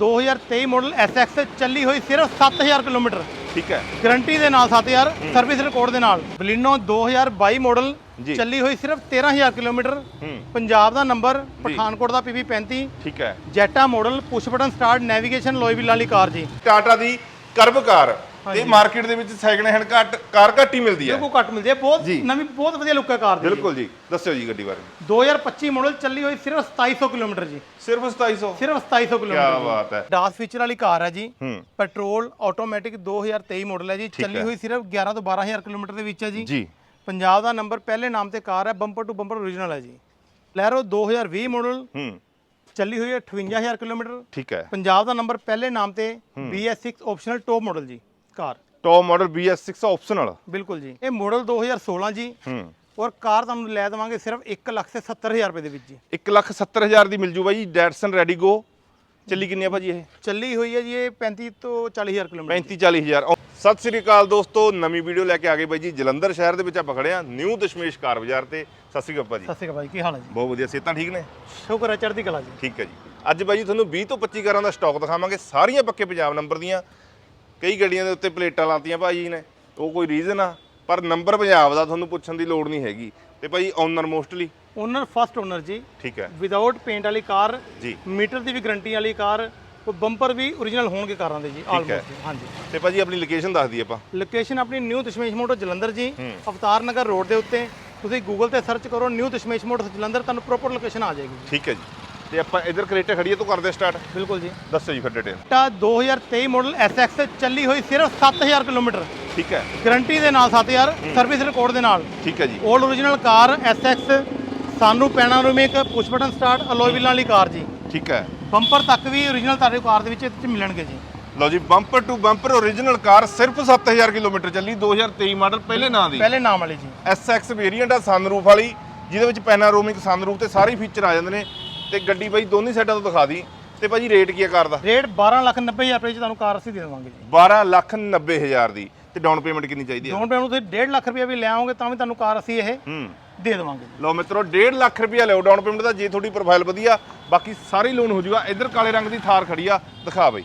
2023 model SX ਚੱਲੀ ਹੋਈ ਸਿਰਫ 7000 ਕਿਲੋਮੀਟਰ। ਠੀਕ ਹੈ। ਗਾਰੰਟੀ ਦੇ ਨਾਲ 7000 ਸਰਵਿਸ ਰਿਕਾਰਡ ਦੇ ਨਾਲ। Baleno 2022 model. ਚੱਲੀ ਹੋਈ ਸਿਰਫ 13000 ਕਿਲੋਮੀਟਰ। ਪੰਜਾਬ ਦਾ ਨੰਬਰ ਪਠਾਨਕੋਟ ਦਾ PV 35 ਠੀਕ ਹੈ। Zeta model push button start navigation alloy wheel ਵਾਲੀ ਕਾਰ ਜੀ। ਟਾਟਾ ਦੀ ਕਰਬ ਕਾਰ। ਇਹ ਮਾਰਕੀਟ ਦੇ ਵਿੱਚ ਸੈਕਿੰਡ ਹੈਂਡ ਘੱਟ ਕਾਰ ਘੱਟ ਹੀ ਮਿਲਦੀ ਹੈ। ਬਿਲਕੁਲ ਘੱਟ ਮਿਲਦੀ ਹੈ ਬਹੁਤ ਜੀ। ਨਵੀਂ ਬਹੁਤ ਵਧੀਆ ਲੁੱਕ ਹੈ ਕਾਰ ਦੀ ਬਿਲਕੁਲ ਜੀ। ਦੱਸਿਓ ਜੀ ਗੱਡੀ ਬਾਰੇ। 2025 ਮਾਡਲ ਚੱਲੀ ਹੋਈ ਸਿਰਫ 2700 ਕਿਲੋਮੀਟਰ ਜੀ। ਸਿਰਫ 2700 ਸਿਰਫ 2700 ਕੀ ਕਿਲੋਮੀਟਰ ਬਾਤ ਹੈ। ਡਾਸ ਫੀਚਰ ਵਾਲੀ ਕਾਰ ਹੈ ਜੀ। ਹੂੰ। ਪੈਟਰੋਲ ਆਟੋਮੈਟਿਕ 2023 ਮਾਡਲ ਹੈ ਜੀ। ਚੱਲੀ ਹੈ। ਹੋਈ ਸਿਰਫ 11 ਤੋਂ 12000 ਕਿਲੋਮੀਟਰ ਦੇ ਵਿੱਚ ਹੈ ਜੀ। ਜੀ। ਪੰਜਾਬ ਦਾ ਨੰਬਰ ਪਹਿਲੇ ਨਾਮ ਤੇ ਕਾਰ ਹੈ ਬੰਪਰ ਟੂ ਬੰਪਰ ਓਰੀਜਨਲ ਹੈ ਜੀ। ਲੈਰੋ 2020 ਮਾਡਲ ਹੂੰ। ਚੱਲੀ ਹੋਈ ਹੈ 58000 ਕਿਲੋਮੀਟਰ। ਠੀਕ ਹੈ। ਪੰਜਾਬ ਦਾ ਨੰਬਰ ਪਹਿਲੇ ਨਾਮ ਤੇ BS6 ਆਪਸ਼ਨਲ ਟੌਪ ਮਾਡਲ ਜੀ। ਕਾਰ। ਟੌਪ ਮਾਡਲ BS6 ਆਪਸ਼ਨਲ ਬਿਲਕੁਲ ਜੀ। ਇਹ ਮਾਡਲ 2016 ਜੀ। ਹੂੰ। ਔਰ ਕਾਰ ਤੁਹਾਨੂੰ ਲੈ ਦੇਵਾਂਗੇ ਸਿਰਫ 1 ਲੱਖ ਤੇ 70000 ਰੁਪਏ ਦੇ ਵਿੱਚ ਜੀ। 170000 ਦੀ ਮਿਲ ਜੂ ਬਾਈ ਡੈਟਸਨ ਰੈਡੀ ਗੋ ਚੱਲੀ ਕਿੰਨੀ ਆ ਭਾਜੀ ਇਹ? ਚੱਲੀ ਹੋਈ ਹੈ ਜੀ ਇਹ 35 ਤੋਂ 40000 ਕਿਲੋਮੀਟਰ 35 40000 ਸਤਿ ਸ੍ਰੀ ਅਕਾਲ ਦੋਸਤੋ ਨਵੀਂ ਵੀਡੀਓ ਲੈ ਕੇ ਆ ਗਏ ਬਾਈ ਜੀ। ਜਲੰਧਰ ਸ਼ਹਿਰ ਦੇ ਵਿੱਚ ਆਪਾਂ ਖੜੇ ਆ ਨਿਊ ਦਸ਼ਮੇਸ਼ ਕਾਰ ਬਾਜ਼ਾਰ ਤੇ। ਸਤਿ ਸ੍ਰੀ ਅਕਾਲ ਭਾਜੀ। ਸਤਿ ਸ਼੍ਰੀ ਅਕਾਲ ਭਾਈ ਕੀ ਹਾਲ ਹੈ ਜੀ? ਬਹੁਤ ਵਧੀਆ ਸਿਹਤਾਂ ਠੀਕ ਨੇ? ਸ਼ੁਕਰ ਹੈ ਚੜ੍ਹਦੀ ਕਲਾ ਜੀ। ਠੀਕ ਹੈ ਜੀ। ਅੱਜ ਬਾਈ ਜੀ ਤੁਹਾਨੂੰ 20 ਤੋਂ 25 ਕਾਰਾਂ ਦਾ ਸਟਾਕ ਦਿਖਾਵਾਂਗੇ। ਸਾਰੀਆਂ ਪੱਕੇ ਪੰਜਾਬ ਨੰਬਰ ਦੀਆਂ। ਕਈ ਗੱਡੀਆਂ ਦੇ ਉੱਤੇ ਪਲੇਟਾਂ ਲਾਤੀਆਂ ਭਾਜੀ ਨੇ ਉਹ ਕੋਈ ਰੀਜ਼ਨ ਆ? ਪਰ ਨੰਬਰ ਪੰਜਾਬ ਦਾ ਤੁਹਾਨੂੰ ਪੁੱਛਣ ਦੀ ਲੋੜ ਨਹੀਂ ਹੈਗੀ। ਤੇ ਭਾਈ owner mostly owner first owner ਜੀ। ਠੀਕ ਹੈ। ਵਿਦਆਊਟ ਪੇਂਟ ਵਾਲੀ ਕਾਰ ਜੀ। ਮੀਟਰ ਦੀ ਵੀ ਗਾਰੰਟੀ ਵਾਲੀ ਕਾਰ ਉਹ ਬੰਪਰ ਵੀ ਓਰੀਜਨਲ ਹੋਣਗੇ ਕਾਰਾਂ ਦੇ ਜੀ ਆਲਮੋਸਟ ਹਾਂਜੀ। ਤੇ ਭਾਜੀ ਆਪਣੀ ਲੋਕੇਸ਼ਨ ਦੱਸ ਦਈਏ ਆਪਾਂ। ਲੋਕੇਸ਼ਨ ਆਪਣੀ ਨਿਊ ਦਸ਼ਮੇਸ਼ ਮੋਟਰ ਜਲੰਧਰ ਜੀ ਅਵਤਾਰ ਨਗਰ ਰੋਡ ਦੇ ਉੱਤੇ। ਤੁਸੀਂ ਗੂਗਲ ਤੇ ਸਰਚ ਕਰੋ ਨਿਊ ਦਸ਼ਮੇਸ਼ ਮੋਟਰ ਜਲੰਧਰ ਤੁਹਾਨੂੰ ਪ੍ਰੋਪਰ ਲੋਕੇਸ਼ਨ ਆ ਜਾਏਗੀ ਠੀਕ ਹੈ ਜੀ। ਤੇ ਆਪਾਂ ਇਧਰ ਕਰੇਟਾ ਖੜੀਏ ਤੋਂ ਕਰਦੇ ਸਟਾਰਟ ਬਿਲਕੁਲ ਜੀ। ਦੱਸੋ ਜੀ ਫਿਰ ਡਿਟੇਲ ਟਾ 2023 ਮਾਡਲ SX ਚੱਲੀ ਹੋਈ ਸਿਰਫ 7000 ਕਿਲੋਮੀਟਰ। ਠੀਕ ਹੈ। ਗਾਰੰਟੀ ਦੇ ਨਾਲ 7000 ਸਰਵਿਸ ਰਿਕਾਰਡ ਦੇ ਨਾਲ। ਠੀਕ ਹੈ ਜੀ। ਓਲਡ ਓਰੀਜਨਲ ਕਾਰ SX ਸਾਨੂੰ panoramic push button start alloy ਵੀਲਾਂ ਵਾਲੀ ਕਾਰ ਜੀ। ਠੀਕ ਹੈ। ਬੰਪਰ ਤੱਕ ਵੀ ਓਰੀਜਨਲ ਤੁਹਾਡੇ ਕਾਰ ਦੇ ਵਿੱਚ 'ਚ ਮਿਲਣਗੇ ਜੀ। ਲਓ ਜੀ bumper to bumper original car ਸਿਰਫ 7000 ਕਿਲੋਮੀਟਰ ਚੱਲੀ 2023 ਮਾਡਲ ਪਹਿਲੇ ਨਾਂ ਦੀ। ਪਹਿਲੇ ਨਾਮ ਵਾਲੀ ਜੀ। SX ਵੇਰੀਐਂਟ ਆ ਸਨਰੂਫ ਵਾਲੀ ਜਿਹਦੇ ਵਿੱਚ ਪੈਨਾਰੋਮਿਕ ਸਨਰੂਫ ਤੇ ਸਾਰੇ ਫੀਚਰ ਆ ਜਾਂਦੇ ਨੇ। ਤੇ ਗੱਡੀ ਬਾਈ ਦੋਨੀ ਸਾਈਡਾਂ ਤੋਂ ਦਿਖਾ ਦੀ। ਤੇ ਭਾਜੀ ਰੇਟ ਕੀ ਆ ਕਾਰ ਦਾ? ਰੇਟ 12 ਲੱਖ 90 ਹਜ਼ਾਰ ਰੁਪਏ ਚ ਤੁਹਾਨੂੰ ਕਾਰ ਅਸੀਂ ਦੇ ਦੇਵਾਂਗੇ ਜੀ। 12 ਲੱਖ 90 ਹਜ਼ਾਰ ਦੀ। ਤੇ ਡਾਊਨ ਪੇਮੈਂਟ ਕਿੰਨੀ ਚਾਹੀਦੀ ਹੈ ਡਾਊਨ ਪੇਮੈਂਟ ਤੁਸੀਂ 1.5 ਲੱਖ ਰੁਪਏ ਵੀ ਲੈ ਆਓਗੇ ਤਾਂ ਵੀ ਤੁਹਾਨੂੰ ਕਾਰ ਅਸੀਂ ਇਹ ਹੂੰ। ਦੇ ਦੇਵਾਂਗੇ ਜੀ। ਲਓ ਮਿੱਤਰੋ 1.5 ਲੱਖ ਰੁਪਇਆ ਲਿਓ ਡਾਊਨ ਪੇਮੈਂਟ ਦਾ। ਜੇ ਤੁਹਾਡੀ ਪ੍ਰੋਫਾਈਲ ਵਧੀਆ ਬਾਕੀ ਸਾਰੀ ਲੋਨ ਹੋ ਜਾਊਗਾ ਇਧਰ ਕਾਲੇ ਰੰਗ ਦੀ ਥਾਰ ਖੜੀ ਆ। ਦਿਖਾ ਬਾਈ।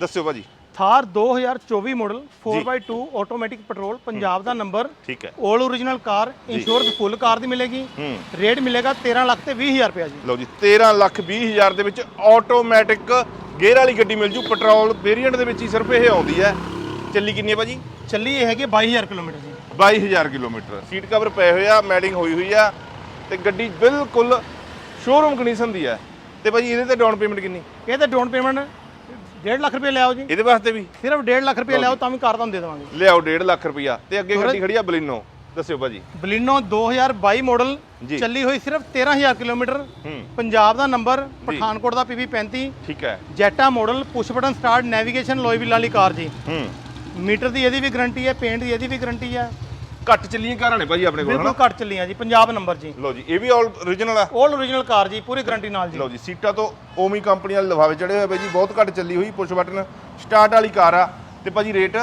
ਦੱਸਿਓ ਭਾਜੀ। Thar 2024 model 4x2 automatic petrol Punjab ਦਾ ਨੰਬਰ। ਠੀਕ ਹੈ। 올 ਓਰੀਜਨਲ ਕਾਰ ਇੰਸ਼ੋਰੈਂਸ ਫੁੱਲ ਕਾਰ ਦੀ ਮਿਲੇਗੀ। ਰੇਟ ਮਿਲੇਗਾ 13 ਲੱਖ ਤੇ 20 ਹਜ਼ਾਰ ਰੁਪਏ ਜੀ। ਲਓ ਜੀ 13 ਲੱਖ 20 ਹਜ਼ਾਰ ਦੇ ਵਿੱਚ ਆਟੋਮੈਟਿਕ ਗੇਅਰ ਵਾਲੀ ਗੱਡੀ ਮਿਲ ਜੂ। ਪੈਟਰੋਲ ਵੇਰੀਐਂਟ ਦੇ ਵਿੱਚ ਹੀ ਸਿਰਫ ਇਹ ਆਉਂਦੀ ਹੈ। ਚੱਲੀ ਕਿੰਨੀ ਹੈ ਭਾਜੀ? ਚੱਲੀ ਇਹ ਹੈਗੀ 22000 ਕਿਲੋਮੀਟਰ ਜੀ। 22000 ਕਿਲੋਮੀਟਰ। ਸੀਟ ਕਵਰ ਪਏ ਹੋਏ ਆ ਮੈਡਿੰਗ ਹੋਈ ਹੋਈ ਆ ਤੇ ਗੱਡੀ ਬਿਲਕੁਲ ਸ਼ੋਰੂਮ ਕੰਡੀਸ਼ਨ ਦੀ ਹੈ। ਤੇ ਭਾਜੀ ਇਹਦੇ ਤੇ ਡਾਊਨ ਪੇਮੈਂਟ ਕਿੰਨੀ? ਇਹ ਤੇ ਡਾਊਨ ਪੇਮੈਂਟ 1.5 ਲੱਖ ਰੁਪਏ ਲਿਆਓ ਜੀ। ਇਹਦੇ ਵਾਸਤੇ ਵੀ? ਸਿਰਫ 1.5 ਲੱਖ ਰੁਪਏ ਲਿਆਓ ਤਾਂ ਵੀ ਕਾਰ ਤੁਹਾਨੂੰ ਦੇ ਦੇਵਾਂਗੇ। ਲਿਆਓ 1.5 ਲੱਖ ਰੁਪਇਆ ਤੇ ਅੱਗੇ ਗੱਡੀ ਖੜੀ ਆ ਬਲਿਨੋ। ਦੱਸਿਓ ਭਾਜੀ। Baleno 2022 model. ਚੱਲੀ ਹੋਈ ਸਿਰਫ 13000 ਕਿਲੋਮੀਟਰ। ਪੰਜਾਬ ਦਾ ਨੰਬਰ ਪਠਾਨਕੋਟ ਦਾ PV 35 ਠੀਕ ਹੈ। Zeta model push button start navigation ਲੋਈ ਵਾਲੀ ਕਾਰ ਜੀ। ਹੂੰ। ਮੀਟਰ ਦੀ ਇਹਦੀ ਵੀ ਗਾਰੰਟੀ ਹੈ ਪੇਂਟ ਦੀ ਇਹਦੀ ਵੀ ਗਾਰੰਟੀ ਹੈ। ਘੱਟ ਚੱਲੀਆਂ ਕਾਰਾਂ ਨੇ ਭਾਜੀ ਆਪਣੇ ਕੋਲ ਹਨਾ? ਬਿਲਕੁਲ ਘੱਟ ਚੱਲੀਆਂ ਜੀ ਪੰਜਾਬ ਨੰਬਰ ਜੀ। ਲਓ ਜੀ ਇਹ ਵੀ ਆਲ origignal ਆ? 올 ਓਰੀਜਨਲ ਕਾਰ ਜੀ ਪੂਰੀ ਗਾਰੰਟੀ ਨਾਲ ਜੀ। ਲਓ ਜੀ ਸੀਟਾਂ ਤੋਂ ਓਮੀ ਕੰਪਨੀ ਵਾਲੇ ਲਿਫਾਫੇ ਚੜੇ ਹੋਏ ਬਾਈ ਜੀ ਬਹੁਤ ਘੱਟ ਚੱਲੀ ਹੋਈ ਪੁਸ਼ ਬਟਨ ਸਟਾਰਟ ਵਾਲੀ ਕਾਰ ਆ। ਤੇ ਭਾਜੀ ਰੇਟ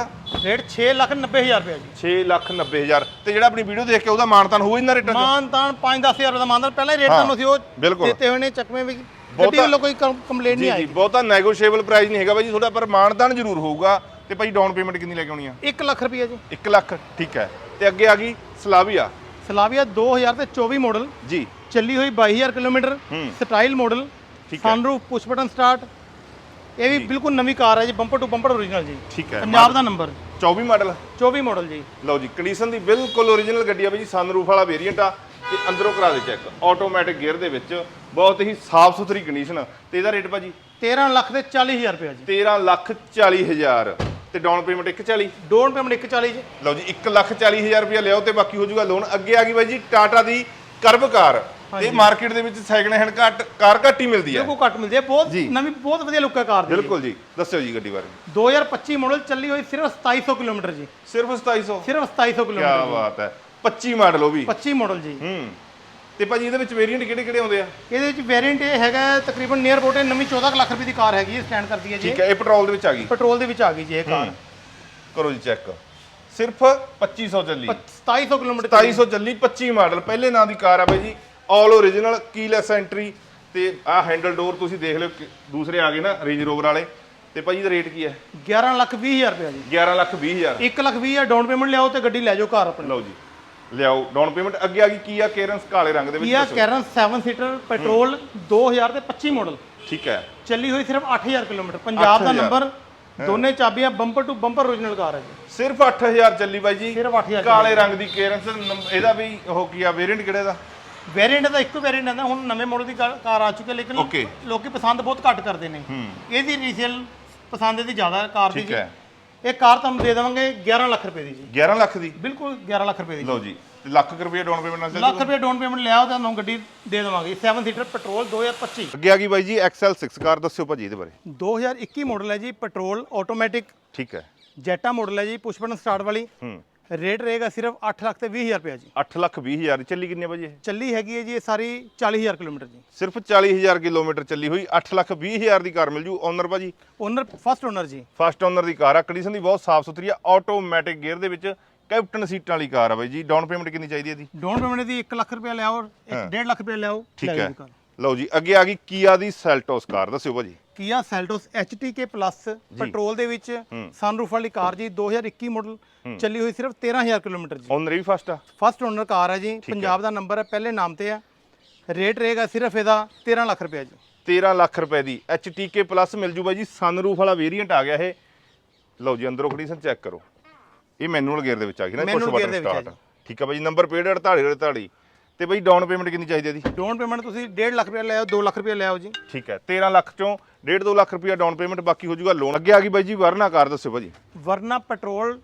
ਰੇਟ 6 ਲੱਖ 90 ਹਜ਼ਾਰ ਰੁਪਏ ਜੀ। 6 ਲੱਖ 90 ਹਜ਼ਾਰ। ਤੇ ਜਿਹੜਾ ਆਪਣੀ ਵੀਡੀਓ ਦੇਖ ਕੇ ਉਹਦਾ ਮਾਨਤਾਨ ਹੋਊ ਇਹਨਾਂ ਰੇਟਾਂ 'ਚ? ਮਾਨ ਤਾਨ 5-10 ਹਜ਼ਾਰ ਦਾ ਮਾਨਦਾਰ ਪਹਿਲਾਂ ਹੀ ਰੇਟ ਤੁਹਾਨੂੰ ਅਸੀਂ ਉਹ ਬਿਲਕੁਲ। ਦਿੱਤੇ ਹੋਏ ਨੇ ਚੱਕਵੇਂ ਵੀ। ਗੱਡੀ ਵੱਲੋਂ ਕੋਈ ਕੰਪਲੇਂਟ ਨਹੀਂ ਜੀ ਆਈ। ਜੀ ਬਹੁਤਾ ਨੈਗੋਸ਼ੀਏਬਲ ਪ੍ਰਾਈਸ ਨਹੀਂ ਹੈਗਾ ਬਾਈ ਜੀ ਤੁਹਾਡਾ ਪਰ ਮਾਨਤਾਨ ਜ਼ਰੂਰ ਹੋਊਗਾ। ਤੇ ਭਾਈ ਡਾਊਨ ਪੇਮੈਂਟ ਕਿੰਨੀ ਲੈ ਕੇ ਆਉਣੀ ਆ? 1 ਲੱਖ ਰੁਪਏ ਜੀ। 1 ਲੱਖ ਠੀਕ ਹੈ। ਤੇ ਅੱਗੇ ਆ ਗਈ ਸਲਾਵੀਆ। ਸਲਾਵੀਆ 2024 ਮਾਡਲ ਜੀ। ਚੱਲੀ ਹੋਈ 22000 ਕਿਲੋਮੀਟਰ। ਸਟਾਈਲ ਮਾਡਲ ਠੀਕ ਹੈ। ਸਨਰੂਫ ਪੁਸ਼ ਬਟਨ ਸਟਾਰਟ ਇਹ ਵੀ ਬਿਲਕੁਲ ਨਵੀਂ ਕਾਰ ਹੈ ਜੀ ਬੰਪਰ ਟੂ ਬੰਪਰ ਓਰੀਜਨਲ ਜੀ। ਠੀਕ ਹੈ। ਪੰਜਾਬ ਦਾ ਨੰਬਰ 24 ਮਾਡਲ 24 ਮਾਡਲ ਜੀ। ਲਓ ਜੀ ਕੰਡੀਸ਼ਨ ਦੀ ਬਿਲਕੁਲ ਓਰੀਜਨਲ ਗੱਡੀ ਆ ਬਈ ਜੀ ਸਨਰੂਫ ਵਾਲਾ ਵੇਰੀਐਂਟ ਆ ਤੇ ਅੰਦਰੋਂ ਕਰਾ ਦੇ ਚੈੱਕ ਆਟੋਮੈਟਿਕ ਗੇਅਰ ਦੇ ਵਿੱਚ ਬਹੁਤ ਹੀ ਸਾਫ਼ ਸੁਥਰੀ ਕੰਡੀਸ਼ਨ ਤੇ ਇਹਦਾ ਰੇਟ ਭਾਜੀ? 13 ਲੱਖ ਤੇ 40000 ਰੁਪਏ ਜੀ। 13 ਲੱਖ 40 ਹਜ਼ਾਰ। ਤੇ ਡਾਊਨ ਪੇਮੈਂਟ 140 ਡਾਊਨ ਪੇਮੈਂਟ 140 ਜੀ। ਲਓ ਜੀ 1 ਲੱਖ 40 ਹਜ਼ਾਰ ਰੁਪਇਆ ਲਿਆਓ ਤੇ ਬਾਕੀ ਹੋ ਜਾਊਗਾ ਲੋਨ ਅੱਗੇ ਆ ਗਈ ਬਾਈ ਜੀ ਟਾਟਾ ਦੀ ਕਰਬ ਕਾਰ ਤੇ ਮਾਰਕੀਟ ਦੇ ਵਿੱਚ ਸੈਕਿੰਡ ਹੈਂਡ ਘੱਟ ਕਾਰ ਘੱਟ ਹੀ ਮਿਲਦੀ ਹੈ। ਬਿਲਕੁਲ ਘੱਟ ਮਿਲਦੀ ਹੈ ਬਹੁਤ। ਨਵੀਂ ਬਹੁਤ ਵਧੀਆ ਲੁੱਕ ਹੈ ਕਾਰ ਦੀ। ਬਿਲਕੁਲ ਜੀ। ਦੱਸਿਓ ਜੀ ਗੱਡੀ ਬਾਰੇ। 2025 ਮਾਡਲ ਚੱਲੀ ਹੋਈ ਸਿਰਫ 2700 ਕਿਲੋਮੀਟਰ ਜੀ। ਸਿਰਫ 2700 ਸਿਰਫ 2700 ਕੀ ਕਿਲੋਮੀਟਰ ਬਾਤ ਹੈ। 25 ਮਾਡਲ ਉਹ ਵੀ। 25 ਮਾਡਲ ਜੀ। ਹੂੰ। ਤੇ ਭਾਜੀ ਇਹਦੇ ਵਿੱਚ ਵੇਰੀਐਂਟ ਕਿਹੜੇ ਕਿਹੜੇ ਆਉਂਦੇ ਆ? ਇਹਦੇ ਵਿੱਚ ਵੇਰੀਐਂਟ ਇਹ ਹੈਗਾ ਤਕਰੀਬਨ ਨੀਅਰ ਅਬਾਊਟ ਇਹ ਨਵੀਂ 14 ਕੁ ਲੱਖ ਰੁਪਏ ਦੀ ਕਾਰ ਹੈਗੀ ਹੈ ਸਟੈਂਡ ਕਰਦੀ ਹੈ ਜੀ। ਠੀਕ ਹੈ ਇਹ ਪੈਟਰੋਲ ਦੇ ਵਿੱਚ ਆ ਗਈ? ਪੈਟਰੋਲ ਦੇ ਵਿੱਚ ਆ ਗਈ ਜੀ ਇਹ ਕਾਰ। ਕਰੋ ਜੀ ਚੈੱਕ ਸਿਰਫ 2500 ਚੱਲੀ। 2700 ਕਿਲੋਮੀਟਰ 2700 ਚੱਲੀ 25 ਮਾਡਲ। ਪਹਿਲੇ ਨਾਂ ਦੀ ਕਾਰ ਆ ਬਾਈ ਜੀ ਆਲ ਓਰੀਜਨਲ ਕੀਲੈਸ ਐਂਟਰੀ ਤੇ ਆਹ ਹੈਂਡਲ ਡੋਰ ਤੁਸੀਂ ਦੇਖ ਲਿਓ ਦੂਸਰੇ ਆ ਗਏ ਨਾ ਰੇਂਜ ਰੋਵਰ ਵਾਲੇ। ਤੇ ਭਾਜੀ ਇਹਦਾ ਰੇਟ ਕੀ ਹੈ? 11 ਲੱਖ 20 ਹਜ਼ਾਰ ਰੁਪਏ ਜੀ। 11 ਲੱਖ 20 ਹਜ਼ਾਰ। 1 ਲੱਖ 20 ਹਜ਼ਾਰ ਡਾਊਨ ਪੇਮੈਂਟ ਲਿਆਓ ਤੇ ਗੱਡੀ ਲੈ ਜਾਓ ਘਰ ਆਪਣੇ। ਲਓ ਜੀ। ਲਿਆਓ ਡਾਊਨ ਪੇਮੈਂਟ ਅੱਗੇ ਆ ਗਈ ਕੀ ਆ ਕੇਰਨਸ ਕਾਲੇ ਰੰਗ ਦੇ ਵਿੱਚ ਕੀਆ ਦੱਸੋ। ਕੈਰਨ 7 ਸੀਟਰ ਪੈਟਰੋਲ 2000 ਤੇ 25 ਮਾਡਲ ਠੀਕ ਹੈ। ਚੱਲੀ ਹੋਈ ਸਿਰਫ 8000 ਕਿਲੋਮੀਟਰ। ਪੰਜਾਬ ਦਾ 8,000 ਨੰਬਰ ਦੋਨੇ ਚਾਬੀਆਂ bumper to bumper original car ਹੈ ਜੀ। ਸਿਰਫ 8000 ਚੱਲੀ ਬਾਈ ਜੀ। ਸਿਰਫ 8000 ਕਾਲੇ ਰੰਗ ਦੀ ਕੇਰਨਸ ਨੰਬ- ਇਹਦਾ ਵੀ ਉਹ ਕੀ ਆ ਵੇਰੀਐਂਟ ਕਿਹੜੇ ਦਾ ਵੇਰੀਐਂਟ ਦਾ ਇੱਕੋ ਵੇਰੀਐਂਟ ਆਂਦਾ ਹੁਣ ਨਵੇਂ ਮਾਡਲ ਦੀ ਕਾਰ ਕਾਰ ਆ ਚੁੱਕੀ ਹੈ ਲੇਕਿਨ Okay. ਲੋਕੀ ਪਸੰਦ ਬਹੁਤ ਘੱਟ ਕਰਦੇ ਨੇ। ਇਹਦੀ ਰੀਸੇਲ ਪਸੰਦ ਇਹਦੀ ਜ਼ਿਆਦਾ ਕਾਰ ਦੀ ਠੀਕ ਜੀ। ਹੈ। ਇਹ ਕਾਰ ਤੁਹਾਨੂੰ ਦੇ ਦੇਵਾਂਗੇ 11 ਲੱਖ ਰੁਪਏ ਦੀ ਜੀ। 11 ਲੱਖ ਦੀ? ਬਿਲਕੁਲ 11 ਲੱਖ ਰੁਪਏ ਦੀ ਲਓ ਜੀ ਤੇ ਲੱਖ ਕੁ ਰੁਪਏ ਡਾਊਨ ਪੇਮੈਂਟ ਨਾਲ ਲੱਖ ਰੁਪਏ ਡਾਊਨ ਪੇਮੈਂਟ ਲਿਆਓ ਤਾਂ ਤੁਹਾਨੂੰ ਗੱਡੀ ਦੇ ਦੇਵਾਂਗੇ। 7 ਸੀਟਰ ਪੈਟਰੋਲ 2025 ਅੱਗੇ ਆ ਗਈ ਬਾਈ ਜੀ XL6 ਕਾਰ ਦੱਸਿਓ ਭਾਜੀ ਇਹਦੇ ਬਾਰੇ। 2021 ਮਾਡਲ ਹੈ ਜੀ ਪੈਟਰੋਲ ਆਟੋਮੈਟਿਕ ਠੀਕ ਹੈ। ਜੈਟਾ ਮਾਡਲ ਹੈ ਜੀ ਪੁਸ਼ ਬਟਨ ਸਟਾਰਟ ਵਾਲੀ। ਹੂੰ। ਰੇਟ ਰਹੇਗਾ ਸਿਰਫ 8 ਲੱਖ ਤੇ 20000 ਰੁਪਏ ਜੀ। 8 ਲੱਖ 20 ਹਜ਼ਾਰ ਦੀ ਚੱਲੀ ਕਿੰਨੇ ਇਹ? ਚੱਲੀ ਹੈਗੀ ਹੈ ਜੀ ਇਹ ਸਾਰੀ 40000 ਕਿਲੋਮੀਟਰ ਜੀ। ਸਿਰਫ 40000 ਕਿਲੋਮੀਟਰ ਚੱਲੀ ਹੋਈ 8 ਲੱਖ 20 ਹਜ਼ਾਰ ਦੀ ਕਾਰ ਮਿਲ ਜੂ। ਓਨਰ ਭਾਜੀ? ਓਨਰ ਫਸਟ ਓਨਰ ਜੀ। ਫਸਟ ਓਨਰ ਦੀ ਕਾਰ ਆ। ਕੰਡੀਸ਼ਨ ਦੀ ਬਹੁਤ ਸਾਫ਼ ਸੁਥਰੀ ਆ। ਆਟੋਮੈਟਿਕ ਗੇਅਰ ਦੇ ਵਿੱਚ ਕੈਪਟਨ ਸੀਟਾਂ ਵਾਲੀ ਕਾਰ ਆ ਬਾਈ ਜੀ। ਡਾਊਨ ਪੇਮੈਂਟ ਕਿੰਨੀ ਚਾਹੀਦੀ ਹੈ ਦੀ ਡਾਊਨ ਪੇਮੈਂਟ ਦੀ 1 ਲੱਖ ਰੁਪਏ ਲਿਆਓ 1.5 ਲੱਖ ਰੁਪਏ ਲਿਆਓ ਠੀਕ ਲੈ ਜਾਓ ਹੈ। ਜੀ ਕਾਰ। ਲਓ ਜੀ ਅੱਗੇ ਆ ਗਈ ਕੀਆ ਦੀ ਸੈਲਟੋਸ ਕਾਰ। ਦੱਸਿਓ ਭਾਜੀ। ਕੀਆ ਸੈਲਟੋਸ HTK ਪਲੱਸ ਪੈਟਰੋਲ ਦੇ ਵਿੱਚ ਸਨਰੂਫ ਵਾਲੀ ਕਾਰ ਜੀ 2021 ਮਾਡਲ ਚੱਲੀ ਹੋਈ ਸਿਰਫ 13000 ਕਿਲੋਮੀਟਰ ਜੀ। ਓਨਰ ਵੀ ਫਸਟ ਆ। ਫਸਟ ਓਨਰ ਕਾਰ ਹੈ ਜੀ ਪੰਜਾਬ ਦਾ ਨੰਬਰ ਹੈ ਪਹਿਲੇ ਨਾਮ ਤੇ ਹੈ ਰੇਟ ਰਹੇਗਾ ਸਿਰਫ ਇਹਦਾ 13 ਲੱਖ ਰੁਪਏ ਜੀ। 13 ਲੱਖ ਰੁਪਏ ਦੀ HTK ਪਲੱਸ ਮਿਲ ਜੂ ਬਾਈ ਜੀ ਸਨਰੂਫ ਵਾਲਾ ਵੇਰੀਐਂਟ ਆ ਗਿਆ ਇਹ। ਲਓ ਜੀ ਅੰਦਰੋਂ ਕੰਡੀਸ਼ਨ ਚੈੱਕ ਕਰੋ। ਇਹ ਮੈਨੂਅਲ ਗੇਅਰ ਦੇ ਵਿੱਚ ਆ ਗਈ ਨਾ gear ਬਟਨ ਆ ਸਟਾਰਟ ਠੀਕ ਆ ਬਾਈ ਨੰਬਰ ਪਲੇਟ 48 48 ਤੇ ਬਾਈ ਡਾਊਨ ਪੇਮੈਂਟ ਕਿੰਨੀ ਚਾਹੀਦੀ ਹੈ ਦੀ ਡਾਊਨ ਪੇਮੈਂਟ ਤੁਸੀਂ 1.5 ਲੱਖ ਰੁਪਏ ਲਿਆਓ 2 ਲੱਖ ਰੁਪਏ ਲਿਆਓ ਜੀ। ਠੀਕ ਹੈ 13 ਲੱਖ ਚੋਂ 1.5 2 ਲੱਖ ਰੁਪਇਆ ਡਾਊਨ ਪੇਮੈਂਟ ਬਾਕੀ ਹੋ ਜਾਊਗਾ ਲੋਨ ਅੱਗੇ ਆ ਗਈ ਬਾਈ ਜੀ ਵਰਨਾ ਕਾਰ ਦੱਸਿਓ ਭਾਜੀ। ਵਰਨਾ ਪੈਟਰੋਲ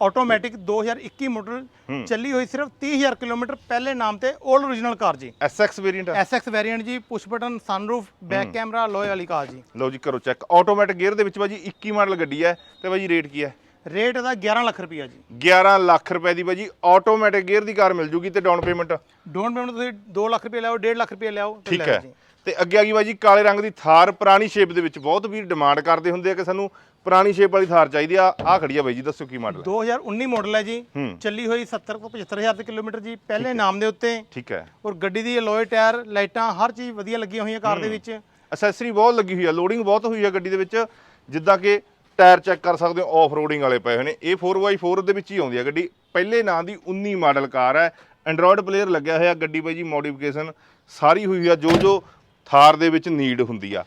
ਆਟੋਮੈਟਿਕ 2021 ਮਾਡਲ ਚੱਲੀ ਹੋਈ ਸਿਰਫ 30000 ਕਿਲੋਮੀਟਰ ਪਹਿਲੇ ਨਾਮ ਤੇ 올 origignal ਕਾਰ ਜੀ। SX ਵੇਰੀਐਂਟ SX ਵੈਰੀਐਂਟ ਜੀ push button sunroof back camera ਲੋਏ ਵਾਲੀ ਕਾਰ ਜੀ। ਲਓ ਜੀ ਕਰੋ ਚੈੱਕ ਆਟੋਮੈਟਿਕ ਗੇਅਰ ਦੇ ਵਿੱਚ ਬਾਜੀ 21 ਮਾਡਲ ਗੱਡੀ ਹੈ ਤੇ ਬਾਜੀ ਰੇਟ ਕੀ ਹੈ? ਰੇਟ ਇਹਦਾ 11 ਲੱਖ ਰੁਪਈਆ ਜੀ। 11 ਲੱਖ ਰੁਪਏ ਦੀ ਬਾਜੀ ਆਟੋਮੈਟਿਕ ਗੇਅਰ ਦੀ ਕਾਰ ਮਿਲ ਜੂਗੀ ਤੇ ਡਾਊਨ ਪੇਮੈਂਟ ਡਾਊਨ ਪੇਮੈਂਟ ਤੁਸੀਂ 2 ਲੱਖ ਰੁਪਏ ਲਿਆਓ 1.5 ਲੱਖ ਰੁਪਏ ਲਿਆਓ ਤੇ ਠੀਕ ਲੈ ਹੈ। ਜੀ। ਤੇ ਅੱਗੇ ਆ ਗਈ ਬਾਜੀ ਕਾਲੇ ਰੰਗ ਦੀ ਥਾਰ ਪੁਰਾਣੀ ਸ਼ੇਪ ਦੇ ਵਿੱਚ ਬਹੁਤ ਵੀਰ ਡਿਮਾਂਡ ਕਰਦੇ ਹੁੰਦੇ ਆ ਕਿ ਸਾਨੂੰ ਪੁਰਾਣੀ ਸ਼ੇਪ ਵਾਲੀ ਥਾਰ ਚਾਹੀਦੀ ਆ। ਆ ਖੜੀ ਆ ਬਾਈ ਜੀ ਦੱਸੋ ਕੀ ਮਾਡਲ ਹੈ 2019 ਮਾਡਲ ਹੈ ਜੀ। ਚੱਲੀ ਹੋਈ 70 ਤੋਂ 75000 ਕਿਲੋਮੀਟਰ ਜੀ ਪਹਿਲੇ ਨਾਮ ਦੇ ਉੱਤੇ। ਠੀਕ ਹੈ। ਔਰ ਗੱਡੀ ਦੀ ਅਲੋਏ ਟਾਇਰ ਲਾਈਟਾਂ ਹਰ ਚੀਜ਼ ਵਧੀਆ ਲੱਗੀਆਂ ਹੋਈਆਂ ਕਾਰ ਦੇ ਵਿੱਚ। ਅਸੈਸਰੀ ਬਹੁਤ ਲੱਗੀ ਹੋਈ ਆ ਲੋਡਿੰਗ ਬਹੁਤ ਹੋਈ ਆ ਗੱਡੀ ਦੇ ਵਿੱਚ। ਜਿੱਦਾਂ ਕਿ ਟਾਇਰ ਚੈੱਕ ਕਰ ਸਕਦੇ ਹੋ ਆਫ ਰੋਡਿੰਗ ਵਾਲੇ ਪਏ ਹੋਏ ਨੇ। ਇਹ 4x4 ਦੇ ਵਿੱਚ ਹੀ ਆਉਂਦੀ ਆ ਗੱਡੀ। ਪਹਿਲੇ ਨਾਂ ਦੀ 19 ਮਾਡਲ ਕਾਰ ਹੈ। ਐਂਡਰੋਇਡ ਪਲੇਅਰ ਲੱਗਿਆ ਹੋਇਆ ਗੱਡੀ ਬਾਈ ਜੀ ਮੋਡੀਫਿਕੇਸ਼ਨ ਸਾਰੀ ਹੋਈ ਹੋਈ ਆ। ਜੋ ਜੋ ਥਾਰ ਦੇ ਵਿੱਚ ਨੀਡ ਹੁੰਦੀ ਆ।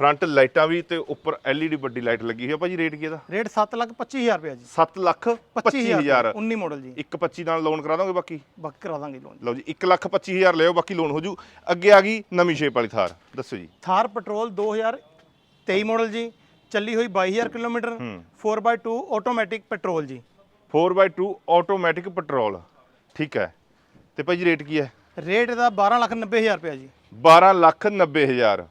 ਫਰੰਟ ਲਾਈਟਾਂ ਵੀ ਤੇ ਉੱਪਰ LED ਵੱਡੀ ਲਾਈਟ ਲੱਗੀ ਹੋਈ ਆ। ਭਾਜੀ ਰੇਟ ਕੀ ਇਹਦਾ? ਰੇਟ 7 ਲੱਖ 25000 ਰੁਪਏ ਜੀ। 7 ਲੱਖ 25000 19 ਮਾਡਲ ਜੀ। 125 ਨਾਲ ਲੋਨ ਕਰਾ ਦੋਗੇ ਬਾਕੀ? ਬਾਕੀ ਕਰਾ ਦਾਂਗੇ ਲੋਨ ਲਓ ਜੀ 1 ਲੱਖ 25000 ਲਿਓ ਬਾਕੀ ਲੋਨ ਹੋ ਜੂ ਅੱਗੇ ਆ ਗਈ ਨਵੀਂ ਸ਼ੇਪ ਵਾਲੀ ਥਾਰ। ਦੱਸੋ ਜੀ। ਥਾਰ ਪੈਟਰੋਲ 2023 ਮਾਡਲ ਜੀ। ਚੱਲੀ ਹੋਈ 22000 ਕਿਲੋਮੀਟਰ 4x2 ਆਟੋਮੈਟਿਕ ਪੈਟਰੋਲ ਜੀ। 4x2 ਆਟੋਮੈਟਿਕ ਪੈਟਰੋਲ ਠੀਕ ਹੈ। ਤੇ ਭਾਈ ਜੀ ਰੇਟ ਕੀ ਹੈ? ਰੇਟ ਇਹਦਾ 12 ਲੱਖ 90000 ਰੁਪਏ ਜੀ। 12 ਲੱਖ 90 ਹਜ਼ਾਰ।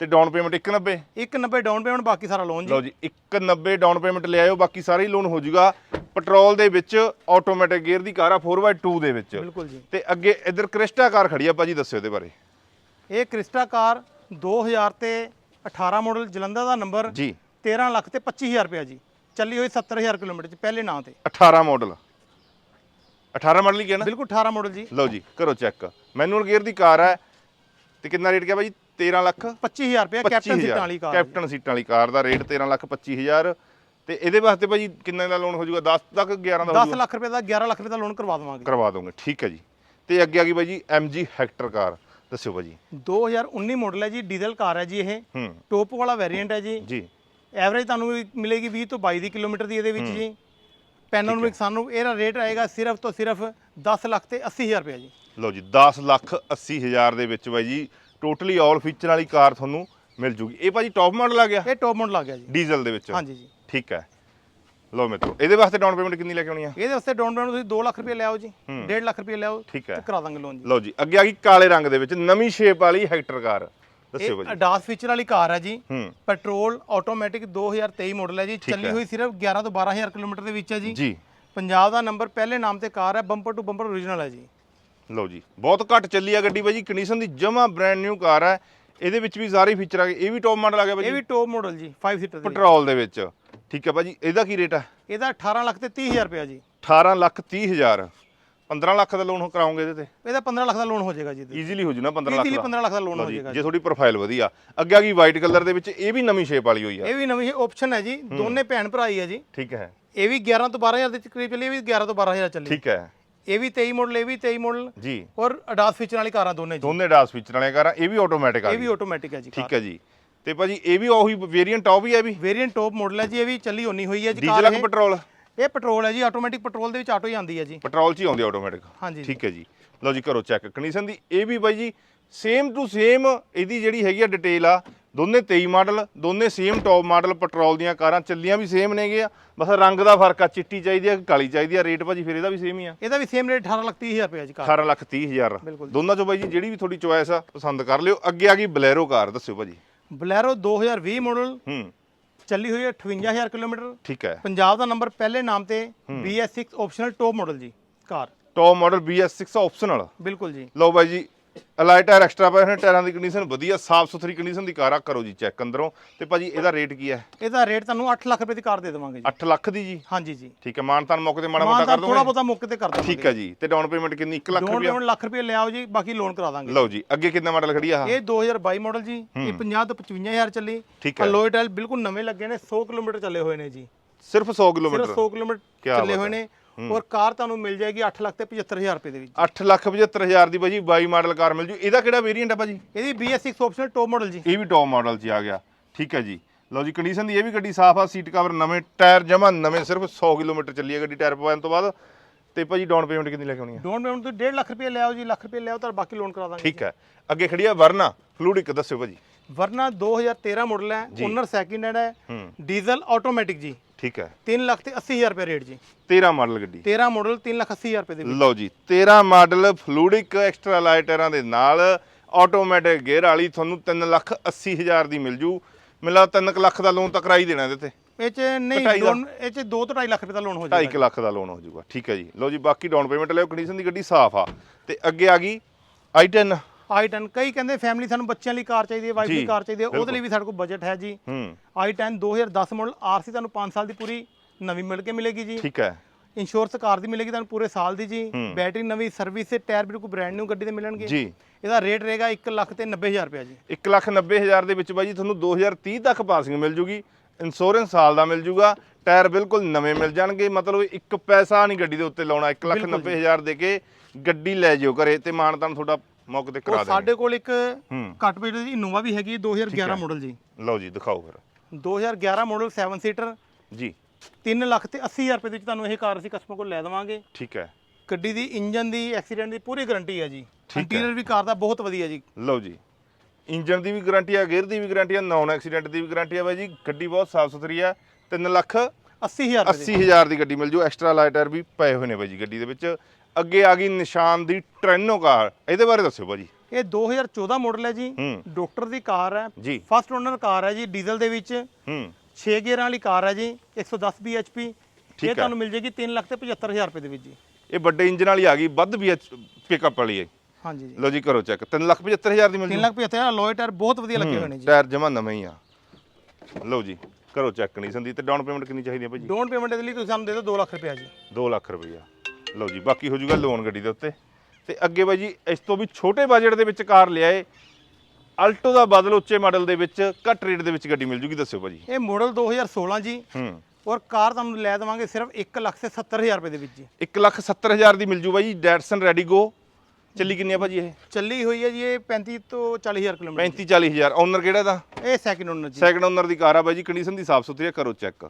ਤੇ ਡਾਊਨ ਪੇਮੈਂਟ 190 190 ਡਾਊਨ ਪੇਮੈਂਟ ਬਾਕੀ ਸਾਰਾ ਲੋਨ ਜੀ। ਲਓ ਜੀ 190 ਡਾਊਨ ਪੇਮੈਂਟ ਲੈ ਆਇਓ ਬਾਕੀ ਸਾਰਾ ਹੀ ਲੋਨ ਹੋ ਜਾਊਗਾ। ਪੈਟਰੋਲ ਦੇ ਵਿੱਚ ਆਟੋਮੈਟਿਕ ਗੇਅਰ ਦੀ ਕਾਰ ਆ 4x2 ਦੇ ਵਿੱਚ। ਬਿਲਕੁਲ ਜੀ। ਤੇ ਅੱਗੇ ਇਧਰ ਕ੍ਰਿਸਟਾ ਕਾਰ ਖੜੀ ਆ ਭਾਜੀ ਦੱਸਿਓ ਇਹਦੇ ਬਾਰੇ। ਇਹ ਕ੍ਰਿਸਟਾ ਕਾਰ 2000 ਤੇ 18 ਮਾਡਲ ਜਲੰਧਰ ਦਾ ਨੰਬਰ ਜੀ। 13 ਲੱਖ ਤੇ 25000 ਰੁਪਏ ਜੀ। ਚੱਲੀ ਹੋਈ 70000 ਕਿਲੋਮੀਟਰ ਚ ਪਹਿਲੇ ਨਾਂ ਤੇ। 18 ਮਾਡਲ 18 ਮਾਡਲ ਹੀ ਕਿਹਾ ਨਾ? ਬਿਲਕੁਲ 18 ਮਾਡਲ ਜੀ। ਲਓ ਜੀ ਕਰੋ ਚੈੱਕ ਮੈਨੂਅਲ ਗੇਅਰ ਦੀ ਕਾਰ ਹੈ ਤੇ ਕਿੰਨਾ ਰੇਟ ਗਿਆ ਭਾਜੀ? 13 ਲੱਖ? 25000 ਰੁਪਏ ਕੈਪਟਨ ਸੀਟਾਂ ਵਾਲੀ ਕਾਰ। ਕੈਪਟਨ ਸੀਟਾਂ ਵਾਲੀ ਕਾਰ ਦਾ ਰੇਟ 13 ਲੱਖ 25000 ਤੇ ਇਹਦੇ ਵਾਸਤੇ ਭਾਜੀ ਕਿੰਨੇ ਦਾ ਲੋਨ ਹੋ ਜਾਊਗਾ 10 ਤੱਕ 11 ਦਾ ਹੋ 10 ਲੱਖ ਰੁਪਏ ਦਾ 11 ਲੱਖ ਰੁਪਏ ਦਾ ਲੋਨ ਕਰਵਾ ਦੇਵਾਂਗੇ। ਕਰਵਾ ਦੋਗੇ ਠੀਕ ਹੈ ਜੀ। ਤੇ ਅੱਗੇ ਆ ਗਈ ਬਾਈ ਜੀ MG ਹੈਕਟਰ ਕਾਰ। ਦੱਸਿਓ ਭਾਜੀ। 2019 ਮਾਡਲ ਹੈ ਜੀ ਡੀਜ਼ਲ ਕਾਰ ਹੈ ਜੀ ਇਹ। ਟੋਪ ਵਾਲਾ ਵੇਰੀਐਂਟ ਹੈ ਜੀ। ਜੀ। ਐਵਰੇਜ ਤੁਹਾਨੂੰ ਮਿਲੇਗੀ 20 ਤੋਂ 22 ਦੀ ਕਿਲੋਮੀਟਰ ਦੀ ਇਹਦੇ ਵਿੱਚ ਜੀ। ਪੈਨੋਰਮਿਕ ਸਾਨੂੰ ਇਹਦਾ ਰੇਟ ਆਏਗਾ ਸਿਰਫ ਤੋਂ ਸਿਰਫ 10 ਲੱਖ ਤੇ 80000 ਰੁਪਏ ਜੀ। ਲਓ ਜੀ 10 ਲੱਖ 80 ਹਜ਼ਾਰ ਦੇ ਵਿੱਚ ਬਾਈ ਜੀ ਟੋਟਲੀ ਆਲ ਫੀਚਰ ਵਾਲੀ ਕਾਰ ਤੁਹਾਨੂੰ ਮਿਲ ਜੂਗੀ। ਇਹ ਭਾਜੀ ਟੌਪ ਮਾਡਲ ਆ ਗਿਆ? ਇਹ ਟੋਪ ਮਾਡਲ ਆ ਗਿਆ ਜੀ। ਡੀਜ਼ਲ ਦੇ ਵਿੱਚ? ਹਾਂਜੀ ਜੀ। ਠੀਕ ਹੈ। ਲਓ ਮਿੱਤਰੋ ਇਹਦੇ ਵਾਸਤੇ ਡਾਊਨ ਪੇਮੈਂਟ ਕਿੰਨੀ ਲੈ ਕੇ ਆਉਣੀ ਆ? ਇਹਦੇ ਵਾਸਤੇ ਡਾਊਨ ਪੇਮੈਂਟ ਤੁਸੀਂ 2 ਲੱਖ ਰੁਪਏ ਲਿਆਓ ਜੀ 1.5 ਲੱਖ ਰੁਪਏ ਲਿਆਓ ਠੀਕ ਹੈ। ਤੇ ਕਰਾ ਦਾਂਗੇ ਲੋਨ ਜੀ। ਲਓ ਜੀ ਅੱਗੇ ਆ ਗਈ ਕਾਲੇ ਰੰਗ ਦੇ ਵਿੱਚ ਨਵੀਂ ਸ਼ੇਪ ਵਾਲੀ ਹੈਕਟਰ ਕਾਰ। ਦੱਸਿਓ ਇਹ ਭਾਜੀ। ਅਡਾਸ ਫੀਚਰ ਵਾਲੀ ਕਾਰ ਹੈ ਜੀ। ਹੂੰ। ਪੈਟਰੋਲ ਆਟੋਮੈਟਿਕ 2023 ਮਾਡਲ ਹੈ ਜੀ। ਚੱਲੀ ਹੋਈ ਸਿਰਫ 11 ਤੋਂ 12000 ਕਿਲੋਮੀਟਰ ਦੇ ਵਿੱਚ ਹੈ ਜੀ। ਜੀ। ਪੰਜਾਬ ਦਾ ਨੰਬਰ ਪਹਿਲੇ ਨਾਮ ਤੇ ਕਾਰ ਹੈ ਬੰਪਰ ਟੂ ਬੰਪਰ ਓਰੀਜਨਲ ਹੈ ਜੀ। ਲਓ ਜੀ ਬਹੁਤ ਘੱਟ ਚੱਲੀ ਆ ਗੱਡੀ ਬਾਈ ਜੀ ਕੰਡੀਸ਼ਨ ਦੀ ਜਮਾ ਬ੍ਰੈਂਡ ਨਿਊ ਕਾਰ ਹੈ ਇਹਦੇ ਵਿੱਚ ਵੀ ਸਾਰੇ ਫੀਚਰ ਆ ਗਏ। ਇਹ ਵੀ ਟੌਪ ਮਾਡਲ ਆ ਗਿਆ ਇਹ ਵੀ ਟੌਪ ਮਾਡਲ ਜੀ 5 ਸੀਟਰ ਦੀ ਪੈਟਰੋਲ ਦੇ ਵਿੱਚ। ਠੀਕ ਹੈ ਭਾਜੀ। ਇਹਦਾ ਕੀ ਰੇਟ ਹੈ ਇਹਦਾ 18 ਲੱਖ ਤੇ 30000 ਰੁਪਏ ਜੀ। 18 ਲੱਖ 30 ਹਜ਼ਾਰ। 15 ਲੱਖ ਦਾ ਲੋਨ ਕਰਾਉਂਗੇ ਇਹਦੇ ਤੇ। ਇਹਦਾ 15 ਲੱਖ ਦਾ ਲੋਨ ਹੋ ਜਾਏਗਾ ਜੀ ਈਜ਼ੀਲੀ ਹੋ ਜੂ ਨਾ 15 ਲੱਖ ਈਜ਼ੀਲੀ ਦਾ। 15 ਲੱਖ ਦਾ ਲੋਨ ਹੋ ਜਾਏਗਾ ਜੇ ਤੁਹਾਡੀ ਪ੍ਰੋਫਾਈਲ ਵਧੀਆ। ਅੱਗੇ ਆ ਗਈ ਵਾਈਟ ਕਲਰ ਦੇ ਵਿੱਚ ਇਹ ਵੀ ਨਵੀਂ ਸ਼ੇਪ ਵਾਲੀ ਹੋਈ ਆ। ਇਹ ਵੀ ਨਵੀਂ ਆਪਸ਼ਨ ਹੈ ਜੀ। ਦੋਨੇ ਭੈਣ ਭਰਾ ਹੀ ਹੈ ਜੀ। ਠੀਕ ਹੈ। ਇਹ ਵੀ 11 ਤੋਂ 12000 ਦੇ ਕਰੀਬ ਚੱਲੀ ਇਹ ਵੀ 11 ਤੋਂ 12000 ਚੱਲੀ। ਠੀਕ ਹੈ। ਇਹ ਵੀ 23 ਮਾਡਲ ਇਹ ਵੀ 23 ਮਾਡਲ ਜੀ। ਔਰ ਅਡਾਸ ਫੀਚਰ ਵਾਲੀ ਕਾਰਾਂ ਦੋਨੇ ਜੀ। ਦੋਨੇ ਡਾਸ ਫੀਚਰ ਵਾਲੀਆਂ ਕਾਰਾਂ ਇਹ ਵੀ ਆਟੋਮੈਟਿਕ ਆ ਇਹ ਵੀ ਆਟੋਮੈਟਿਕ ਹੈ ਜੀ ਠੀਕ ਹੈ ਜੀ। ਤੇ ਭਾਜੀ ਇਹ ਵੀ ਉਹੀ ਵੇਰੀਐਂਟ ਟੌਪ ਹੀ ਹੈ ਵੀ? ਵੇਰੀਐਂਟ ਟੌਪ ਮਾਡਲ ਹੈ ਜੀ ਇਹ ਵੀ ਚੱਲੀ ਹੋਣੀ ਹੋਈ ਹੈ ਜੀ ਡੀਜ਼ਲ ਕਾਰ ਕਿ ਪੈਟਰੋਲ? ਇਹ ਪੈਟਰੋਲ ਹੈ ਜੀ ਆਟੋਮੈਟਿਕ ਪੈਟਰੋਲ ਦੇ ਵਿੱਚ ਆਟੋ ਹੀ ਆਉਂਦੀ ਹੈ ਜੀ। ਪੈਟਰੋਲ 'ਚ ਹੀ ਆਉਂਦੀ ਆਟੋਮੈਟਿਕ ਹਾਂਜੀ। ਜੀ। ਠੀਕ ਹੈ ਜੀ। ਲਓ ਜੀ ਕਰੋ ਚੈੱਕ ਕੰਡੀਸ਼ਨ ਦੀ ਇਹ ਵੀ ਬਾਈ ਜੀ ਸੇਮ ਟੂ ਸੇਮ ਇਹਦੀ ਜਿਹੜੀ ਹੈਗੀ ਆ ਡਿਟੇਲ ਆ ਦੋਨੇ 23 ਮਾਡਲ ਦੋਨੇ ਸੇਮ ਟੌਪ ਮਾਡਲ ਪੈਟਰੋਲ ਦੀਆਂ ਕਾਰਾਂ ਚੱਲੀਆਂ ਵੀ ਸੇਮ ਨੇਗੇ ਆ। ਬਸ ਰੰਗ ਦਾ ਫ਼ਰਕ ਆ ਚਿੱਟੀ ਚਾਹੀਦੀ ਆ ਕਿ ਕਾਲੀ ਚਾਹੀਦੀ ਆ? ਰੇਟ ਭਾਜੀ ਫਿਰ ਇਹਦਾ ਵੀ ਸੇਮ ਹੀ ਆ। ਇਹਦਾ ਵੀ ਸੇਮ ਰੇਟ 18 ਲੱਖ 30 ਹਜ਼ਾਰ ਰੁਪਏ ਜੀ ਕਾਰ। 18 ਲੱਖ 30 ਹਜ਼ਾਰ। ਬਿਲਕੁਲ। ਦੋਨਾਂ ਚੋਂ ਬਾਈ ਜੀ ਜਿਹੜੀ ਵੀ ਤੁਹਾਡੀ ਚੁਆਇਸ ਆ ਪਸੰਦ ਕਰ ਲਿਓ। ਅੱਗੇ ਆ ਗਈ ਬਲੈਰੋ ਕਾਰ ਦੱਸਿਓ ਭਾਜੀ। ਬਲੈਰੋ 2020 ਮਾਡਲ ਹੂੰ। ਚੱਲੀ ਹੋਈ ਹੈ 58000 ਕਿਲੋਮੀਟਰ। ਠੀਕ ਹੈ। ਪੰਜਾਬ ਦਾ ਨੰਬਰ ਪਹਿਲੇ ਨਾਮ ਤੇ BS6 ਆਪਸ਼ਨਲ ਟੌਪ ਮਾਡਲ ਜੀ ਕਾਰ। ਟੌਪ ਮਾਡਲ BS6 ਆਪਸ਼ਨਲ ਬਿਲਕੁਲ ਜੀ। ਲਓ ਬਾਈ ਜੀ ਅਲਾਈ ਟਾਇਰ ਐਕਸਟਰਾ ਪਏ ਨੇ ਟਾਇਰਾਂ ਦੀ ਕੰਡੀਸ਼ਨ ਵਧੀਆ ਸਾਫ਼ ਸੁਥਰੀ ਕੰਡੀਸ਼ਨ ਦੀ ਕਾਰ ਆ ਕਰੋ ਜੀ ਚੈੱਕ ਅੰਦਰੋਂ। ਤੇ ਭਾਜੀ ਇਹਦਾ ਰੇਟ ਕੀ ਹੈ? ਇਹਦਾ ਰੇਟ ਤੁਹਾਨੂੰ 8 ਲੱਖ ਰੁਪਏ ਦੀ ਕਾਰ ਦੇ ਦੇਵਾਂਗੇ ਜੀ। 8 ਲੱਖ ਦੀ ਜੀ? ਹਾਂਜੀ ਜੀ। ਠੀਕ ਹੈ ਮਾਨਤਾਨ ਮੌਕੇ ਤੇ ਮਾੜਾ ਮੋਟਾ ਕਰ ਥੋੜਾ ਦੋਗੇ? ਬਹੁਤਾ ਮੌਕੇ ਤੇ ਕਰ ਦਾਂਗੇ। ਠੀਕ ਹੈ ਜੀ ਤੇ ਡਾਊਨ ਪੇਮੈਂਟ ਕਿੰਨੀ? 1 ਲੱਖ ਰੁਪਇਆ? ਪੇਮੈਂਟ ਲੱਖ ਰੁਪਏ ਲਿਆਓ ਜੀ ਬਾਕੀ ਲੋਨ ਕਰਾ ਦਾਂਗੇ। ਲਓ ਜੀ ਅੱਗੇ ਕਿੰਨਾ ਮਾਡਲ ਖੜੀ ਆ? ਇਹ 2022 ਮਾਡਲ ਜੀ ਇਹ 50 ਤੋਂ 55000 ਚੱਲੀ। ਅਲੋਏ ਟਾਇਲ ਬਿਲਕੁਲ ਨਵੇਂ ਲੱਗੇ ਨੇ 100 ਕਿਲੋਮੀਟਰ ਚੱਲੇ ਹੋਏ ਨੇ ਜੀ। ਸਿਰਫ 100 ਸਿਰਫ ਕਿਲੋਮੀਟਰ? 100 ਕਿਲੋਮੀਟਰ ਚੱਲੇ ਹੋਏ ਨੇ। ਔਰ ਕਾਰ ਤੁਹਾਨੂੰ ਮਿਲ ਜਾਏਗੀ 8 ਲੱਖ ਤੇ 75000 ਰੁਪਏ ਦੇ ਵਿੱਚ। 8 ਲੱਖ 75000 ਦੀ ਭਾਜੀ 22 ਮਾਡਲ ਕਾਰ ਮਿਲ ਜੂ। ਇਹਦਾ ਕਿਹੜਾ ਵੇਰੀਐਂਟ ਹੈ ਭਾਜੀ? ਇਹਦੀ BS6 ਆਪਸ਼ਨਲ ਟੌਪ ਮਾਡਲ ਜੀ। ਇਹ ਵੀ ਟੌਪ ਮਾਡਲ 'ਚ ਆ ਗਿਆ। ਠੀਕ ਹੈ ਜੀ। ਲਓ ਜੀ ਕੰਡੀਸ਼ਨ ਦੀ ਇਹ ਵੀ ਗੱਡੀ ਸਾਫ਼ ਆ ਸੀਟ ਕਵਰ ਨਵੇਂ ਟਾਇਰ ਜਮਾ ਨਵੇਂ ਸਿਰਫ 100 ਕਿਲੋਮੀਟਰ ਚੱਲੀ ਹੈ ਗੱਡੀ ਟਾਇਰ ਪਵਾਉਣ ਤੋਂ ਬਾਅਦ। ਤੇ ਭਾਜੀ ਡਾਊਨ ਪੇਮੈਂਟ ਕਿੰਨੀ ਲੈ ਕੇ ਆਉਣੀ ਆ ਡੋਨ ਪੇਮੈਂਟ ਤੋਂ 1.5 ਲੱਖ ਰੁਪਏ ਲਿਆਓ ਜੀ ਲੱਖ ਰੁਪਏ ਲਿਆਓ ਤਾਂ ਬਾਕੀ ਲੋਨ ਕਰਾ ਦਾਂਗੇ ਠੀਕ ਹੈ। ਅੱਗੇ ਖੜੀ ਆ ਵਰਨਾ। ਫਲੂਡਿਕ ਦੱਸਿਓ ਭਾਜੀ। ਵਰਨਾ 2013 ਮਾਡਲ ਹੈ ਓਨਰ ਸੈਕਿੰਡ ਹੈਂਡ ਹੈ ਹੂੰ। ਡੀਜ਼ਲ ਆਟੋਮੈਟਿਕ ਜੀ। ਠੀਕ ਹੈ। 3 ਲੱਖ ਤੇ 80000 ਰੁਪਏ ਰੇਟ ਜੀ। 13 ਮਾਡਲ ਗੱਡੀ। 13 ਮਾਡਲ 3 ਲੱਖ 80000 ਰੁਪਏ ਦੇ ਵਿੱਚ ਲਓ ਜੀ 13 ਮਾਡਲ ਫਲੂਡਿਕ ਐਕਸਟਰਾ ਲਾਈਟ ਟਾਇਰਾਂ ਦੇ ਨਾਲ ਆਟੋਮੈਟਿਕ ਗੇਅਰ ਵਾਲੀ ਤੁਹਾਨੂੰ 3 ਲੱਖ 80 ਹਜ਼ਾਰ ਦੀ ਮਿਲ ਜੂ। ਮਿਲਾ 3 ਲੱਖ ਦਾ ਲੋਨ ਤਾਂ ਕਰਾ ਹੀ ਦੇਣਾ ਇਹਦੇ ਤੇ। ਇਹ ਚ ਨਹੀਂ। ਲੋਨ ਇਹ ਚ 2 ਤੋਂ 2.5 ਲੱਖ ਰੁਪਏ ਦਾ ਲੋਨ ਹੋ ਜਾਏਗਾ 2.5 ਲੱਖ ਦਾ ਲੋਨ ਹੋ ਜਾਊਗਾ। ਠੀਕ ਹੈ ਜੀ। ਲਓ ਜੀ ਬਾਕੀ ਡਾਊਨ ਪੇਮੈਂਟ ਲਿਓ ਕੰਡੀਸ਼ਨ ਦੀ ਗੱਡੀ ਸਾਫ਼ ਆ। ਤੇ ਅੱਗੇ ਆ ਗਈ i10 i10 ਕਈ ਕਹਿੰਦੇ ਫੈਮਿਲੀ ਸਾਨੂੰ ਬੱਚਿਆਂ ਲਈ ਕਾਰ ਚਾਹੀਦੀ ਹੈ ਵਾਈਫ ਲਈ ਕਾਰ ਚਾਹੀਦੀ ਹੈ ਉਹਦੇ। ਲਈ ਵੀ ਸਾਡੇ ਕੋਲ ਬਜਟ ਹੈ ਜੀ। ਹੂੰ। i10 2010 ਮਾਡਲ ਆਰਸੀ ਤੁਹਾਨੂੰ 5 ਸਾਲ ਦੀ ਪੂਰੀ ਨਵੀਂ ਮਿਲ ਕੇ ਮਿਲੇਗੀ ਜੀ। ਠੀਕ ਹੈ। ਇੰਸ਼ੋਰੈਂਸ ਕਾਰ ਦੀ ਮਿਲੇਗੀ ਤੁਹਾਨੂੰ ਪੂਰੇ ਸਾਲ ਦੀ ਜੀ। ਬੈਟਰੀ ਨਵੀਂ ਸਰਵਿਸ ਤੇ ਟਾਇਰ ਬਿਲਕੁਲ ਬ੍ਰਾਂਡ ਨਿਊ ਗੱਡੀ ਦੇ ਮਿਲਣਗੇ। ਜੀ। ਇਹਦਾ ਰੇਟ ਰਹੇਗਾ 1 ਲੱਖ ਤੇ 90000 ਰੁਪਏ ਜੀ। 1 ਲੱਖ 90 ਹਜ਼ਾਰ ਦੇ ਵਿੱਚ ਬਾਈ ਜੀ ਤੁਹਾਨੂੰ 2030 ਤੱਕ ਪਾਸਿੰਗ ਮਿਲ ਜੂਗੀ। ਇੰਸ਼ੋਰੈਂਸ ਸਾਲ ਦਾ ਮਿਲ ਜੂਗਾ। ਟਾਇਰ ਬਿਲਕੁਲ ਨਵੇਂ ਮਿਲ ਜਾਣਗੇ। ਮਤਲਬ ਇੱਕ ਪੈਸਾ ਨਹੀਂ ਗੱਡੀ ਦੇ ਉੱਤੇ ਲਾਉਣਾ। 1 ਲੱਖ 90 ਹਜ਼ਾਰ ਦੇ ਕੇ ਗੱਡੀ ਲੈ ਜਿਓ ਘਰੇ ਤੇ ਮਾਨਤਾਨ ਤੁਹਾਡਾ ਮੌਕੇ ਤੇ ਕਰਾ ਉਹ ਦੇਣਗੇ। ਸਾਡੇ ਕੋਲ ਇੱਕ ਹੂੰ। ਘੱਟ ਬਜਟ ਦੀ ਇਨੋਵਾ ਵੀ ਹੈਗੀ ਹੈ, 2011 ਮਾਡਲ ਜੀ। ਲਓ ਜੀ ਦਿਖਾਓ ਫਿਰ। 2011 ਮਾਡਲ 7 ਸੀਟਰ ਜੀ। 3 ਲੱਖ ਤੇ 80000 ਰੁਪਏ ਦੇ ਵਿੱਚ ਤੁਹਾਨੂੰ ਇਹ ਕਾਰ ਅਸੀਂ ਕਸਟਮਰ ਕੋਲ ਲੈ ਦੇਵਾਂਗੇ। ਠੀਕ ਹੈ। ਗੱਡੀ ਦੀ ਇੰਜਨ ਦੀ ਐਕਸੀਡੈਂਟ ਦੀ ਪੂਰੀ ਗਾਰੰਟੀ ਹੈ ਜੀ। ਹੈ। ਇੰਟੀਰੀਅਰ ਵੀ ਕਾਰ ਦਾ ਬਹੁਤ ਵਧੀਆ ਜੀ। ਲਓ ਜੀ। ਇੰਜਨ ਦੀ ਵੀ ਗਾਰੰਟੀ ਆ ਗੇਅਰ ਦੀ ਵੀ ਗਾਰੰਟੀ ਆ ਨਾਨ ਐਕਸੀਡੈਂਟ ਦੀ ਵੀ ਗਾਰੰਟੀ ਆ ਬਾਈ ਜੀ। ਗੱਡੀ ਬਹੁਤ ਸਾਫ਼ ਸੁਥਰੀ ਆ 3 ਲੱਖ 80000 ਰੁਪਏ ਦੀ। 80000 ਦੀ ਗੱਡੀ ਮਿਲ ਜੂ। ਐਕਸਟਰਾ ਲਾਈਟਰ ਵੀ ਪਏ ਹੋਏ ਨੇ ਬਾਈ ਜੀ ਗੱਡੀ ਦੇ ਵਿੱਚ। ਅੱਗੇ ਆ ਗਈ ਨਿਸ਼ਾਨ ਦੀ ਟ੍ਰੈਨੋ ਕਾਰ। ਇਹਦੇ ਬਾਰੇ ਦੱਸਿਓ ਬਾਜੀ ਇਹ 2014 ਮਾਡਲ ਹੈ ਜੀ। ਡਾਕਟਰ ਦੀ ਕਾਰ ਹੈ। ਜੀ। ਫਸਟ ਓਨਰ ਕਾਰ ਹੈ ਜੀ ਡੀਜ਼ਲ ਦੇ ਵਿੱਚ। ਹੂੰ। 6 ਗੇਅਰਾਂ ਵਾਲੀ ਕਾਰ ਹੈ ਜੀ 110 bhp। ਇਹ ਤੁਹਾਨੂੰ ਮਿਲ ਜੇਗੀ 3 ਲੱਖ ਤੇ 75000 ਰੁਪਏ ਦੇ ਵਿੱਚ ਜੀ। ਇਹ ਵੱਡੇ ਇੰਜਨ ਵਾਲੀ ਆ ਗਈ ਵੱਧ ਵੀ ਪਿਕਅਪ ਵਾਲੀ ਹੈ। ਹਾਂਜੀ ਜੀ। ਲਓ ਜੀ ਕਰੋ ਚੈੱਕ 3 ਲੱਖ 75000 ਦੀ ਮਿਲ 3 ਜੂ ਲੱਖ 75000 ਲੋਏ ਟਾਇਰ ਬਹੁਤ ਵਧੀਆ ਲੱਗੇ ਨੇ ਜੀ। ਟਾਇਰ ਜਮਾ ਨਵਾਂ ਹੀ ਆ। ਲਓ ਜੀ। ਕਰੋ ਚੈੱਕ ਕੰਡੀਸ਼ਨ ਦੀ ਤੇ ਡਾਊਨ ਪੇਮੈਂਟ ਕਿੰਨੀ ਚਾਹੀਦੀ ਹੈ ਭਾਈ ਜੀ ਡੋਨ ਪੇਮੈਂਟ ਦੇ ਲਈ ਤੁਸੀਂ ਸਾਨੂੰ ਦੇ ਦਿਓ 2 ਲੱਖ ਰੁਪਏ ਜੀ। 2 ਲੱਖ ਰੁਪਈਆ ਲਓ ਜੀ ਬਾਕੀ ਹੋ ਜਾਊਗਾ ਲੋਨ ਗੱਡੀ ਦੇ ਉੱਤੇ। ਤੇ ਅੱਗੇ ਬਾਈ ਜੀ ਇਸ ਤੋਂ ਵੀ ਛੋਟੇ ਬਜਟ ਦੇ ਵਿੱਚ ਕਾਰ ਲਿਆਏ। ਅਲਟੋ ਦਾ ਬਦਲ ਉੱਚੇ ਮਾਡਲ ਦੇ ਵਿੱਚ ਘੱਟ ਰੇਟ ਦੇ ਵਿੱਚ ਗੱਡੀ ਮਿਲ ਜੂਗੀ ਦੱਸਿਓ ਭਾਜੀ। ਇਹ ਮਾਡਲ 2016 ਜੀ। ਹੂੰ। ਔਰ ਕਾਰ ਤੁਹਾਨੂੰ ਲੈ ਦੇਵਾਂਗੇ ਸਿਰਫ 1 ਲੱਖ ਤੇ 70000 ਰੁਪਏ ਦੇ ਵਿੱਚ ਜੀ। 1 ਲੱਖ 70 ਹਜ਼ਾਰ ਦੀ ਮਿਲ ਜੂ ਬਾਈ ਡੈਟਸਨ ਰੈਡੀ ਗੋ ਚੱਲੀ ਕਿੰਨੀ ਆ ਭਾਜੀ ਇਹ? ਚੱਲੀ ਹੋਈ ਹੈ ਜੀ ਇਹ 35 ਤੋਂ 40000 ਕਿਲੋਮੀਟਰ 35 40 ਹਜ਼ਾਰ। ਓਨਰ ਕਿਹੜਾ ਦਾ ਇਹ ਸੈਕਿੰਡ ਓਨਰ ਜੀ। ਸੈਕੰਡ ਓਨਰ ਦੀ ਕਾਰ ਆ ਬਾਈ ਜੀ ਕੰਡੀਸ਼ਨ ਦੀ ਸਾਫ਼ ਸੁਥਰੀ ਆ ਕਰੋ ਚੈੱਕ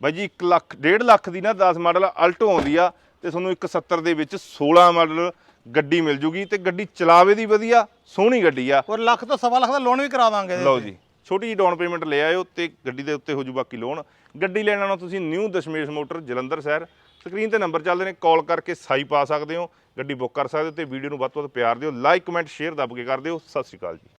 ਬਾਈ ਜੀ 1 ਲੱਖ 1.5 ਲੱਖ ਦੀ ਨਾ 10 ਮਾਡਲ ਅਲਟੋ ਆਉਂਦੀ ਆ ਤੇ ਤੁਹਾਨੂੰ 170 ਦੇ ਵਿੱਚ 16 ਮਾਡਲ ਗੱਡੀ ਮਿਲ ਜੂਗੀ ਤੇ ਗੱਡੀ ਚਲਾਵੇ ਦੀ ਵਧੀਆ ਸੋਹਣੀ ਗੱਡੀ ਆ। ਔਰ ਲੱਖ ਤੋਂ ਸਵਾ ਲੱਖ ਦਾ ਲੋਨ ਵੀ ਕਰਾ ਦਾਂਗੇ ਲਓ। ਜੀ ਛੋਟੀ ਜਿਹੀ ਡਾਊਨ ਪੇਮੈਂਟ ਲੈ ਆਇਓ ਤੇ ਗੱਡੀ ਦੇ ਉੱਤੇ ਹੋ ਜੂ ਬਾਕੀ ਲੋਨ ਗੱਡੀ ਲੈਣਾ ਨਾ ਤੁਸੀਂ ਨਿਊ ਦਸ਼ਮੇਸ਼ ਮੋਟਰ ਜਲੰਧਰ ਸ਼ਹਿਰ। ਸਕਰੀਨ ਤੇ ਨੰਬਰ ਚੱਲਦੇ ਨੇ, ਕਾਲ ਕਰਕੇ ਸਾਈ ਪਾ ਸਕਦੇ ਹੋ, ਗੱਡੀ ਬੁੱਕ ਕਰ ਸਕਦੇ ਹੋ ਤੇ ਵੀਡੀਓ ਨੂੰ ਵੱਧ ਤੋਂ ਵੱਧ ਪਿਆਰ ਦਿਓ, ਲਾਈਕ, ਕਮੈਂਟ, ਸ਼ੇਅਰ ਦੱਬ ਕੇ ਕਰ ਦਿਓ, ਸਤਿ ਸ਼੍ਰੀ ਅਕਾਲ ਜੀ।